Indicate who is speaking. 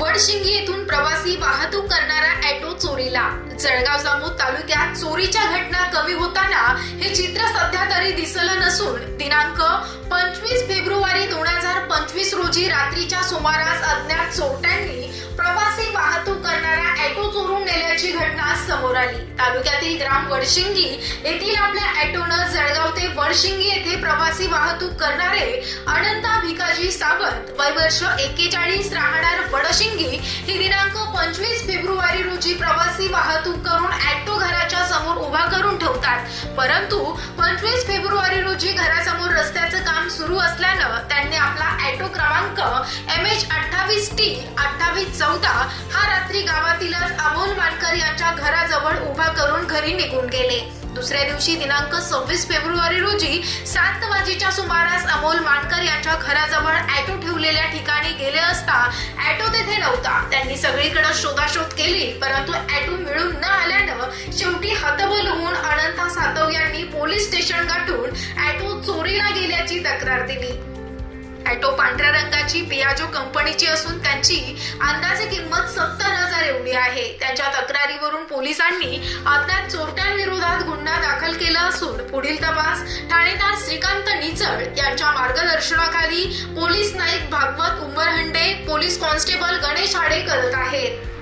Speaker 1: वडशिंगी येथून प्रवासी वाहतूक करणारा ॲटो चोरीला. जळगाव जामोद तालुक्यात चोरीच्या घटना कमी होताना हे चित्र सध्या तरी दिसलं नसून दिनांक पंचवीस फेब्रुवारी दोन हजार पंचवीस रोजी रात्रीच्या सुमारास अज्ञात चोरट्यांनी प्रवासी वाहतूक करणारा ॲटो चोरून नेल्याची घटना समोर आली. तालुक्यातील ग्राम वडशिंगी येथील आपल्या ॲटोनं जळगाव ते वडशिंगी येथे प्रवासी वाहतूक करणारे अनंता भिकाजी सावंत वय वर्ष एक्केचाळीस राहणार वडशिंगी. ही दिनांक पंचवीस फेब्रुवारी रोजी प्रवासी वाहतूक करून ॲटो घराच्या समोर उभा करून ठेवतात. परंतु पंचवीस फेब्रुवारी रोजी घरासमोर रस्त्याचं काम सुरू असल्यानं त्यांनी आपला ॲटो क्रमांक एम एच अठ्ठावीस टी अठ्ठावीस चौदा हा रात्री गावातीलच अमोल वानकर यांच्या घराजवळ उभा करून घरी निघून गेले. दुसऱ्या दिवशी दिनांक सव्वीस फेब्रुवारी रोजी सात वाजेच्या सुमारास अमोल मानकर यांच्या घराजवळ ॲटो ठेवलेल्या ठिकाणी गेले असता ॲटो तेथे नव्हता. त्यांनी सगळीकडे शोधाशोध केली परंतु ॲटो मिळून न आल्यानं शेवटी हतबल होऊन अनंता सातव यांनी पोलीस स्टेशन गाठून ॲटो चोरीला गेल्याची तक्रार दिली. ॲटो पांढऱ्या रंगाची पियाजो कंपनीची असून त्यांची अंदाजे किंमत सत्तर आहे. त्यांच्या तक्रारीवरून पोलिसांनी अज्ञात चोरट्यांविरोधात गुन्हा दाखल केला असून पुढील तपास ठाणेदार श्रीकांत निचळ यांच्या मार्गदर्शनाखाली police Naik Bhagwat Umbarhande police constable Ganesh Hade करत आहेत.